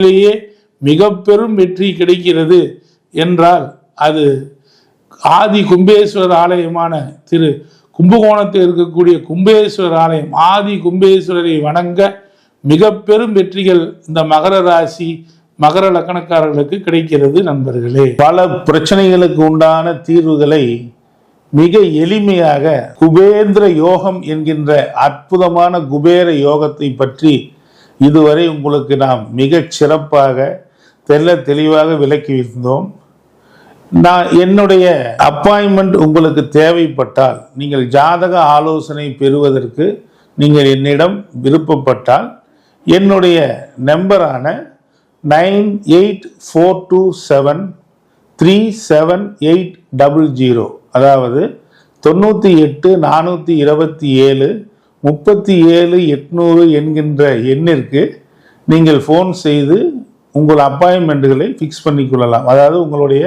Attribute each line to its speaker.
Speaker 1: உண்மையிலேயே மிக பெரும் வெற்றி கிடைக்கிறது என்றால் அது ஆதி கும்பேஸ்வரர் ஆலயமான திரு கும்பகோணத்தில் இருக்கக்கூடிய கும்பேஸ்வரர் ஆலயம். ஆதி கும்பேஸ்வரரை வணங்க மிக பெரும் வெற்றிகள் இந்த மகர ராசி மகர லக்கணக்காரர்களுக்கு கிடைக்கிறது நண்பர்களே.
Speaker 2: பல பிரச்சனைகளுக்கு உண்டான தீர்வுகளை மிக எளிமையாக குபேந்திர யோகம் என்கின்ற அற்புதமான குபேர யோகத்தை பற்றி இதுவரை உங்களுக்கு நாம் மிகச் சிறப்பாக தெல்ல தெளிவாக விளக்கி இருந்தோம். நான் என்னுடைய அப்பாயின்மெண்ட் உங்களுக்கு தேவைப்பட்டால் நீங்கள் ஜாதக ஆலோசனை பெறுவதற்கு நீங்கள் என்னிடம் விருப்பப்பட்டால் என்னுடைய நம்பரான nine eight four two seven three seven eight double zero அதாவது தொண்ணூற்றி எட்டு நானூற்றி இருபத்தி ஏழு முப்பத்தி ஏழு எட்நூறு என்கின்ற எண்ணிற்கு நீங்கள் ஃபோன் செய்து உங்கள் அப்பாயின்மெண்ட்டுகளை ஃபிக்ஸ் பண்ணிக்கொள்ளலாம் அதாவது உங்களுடைய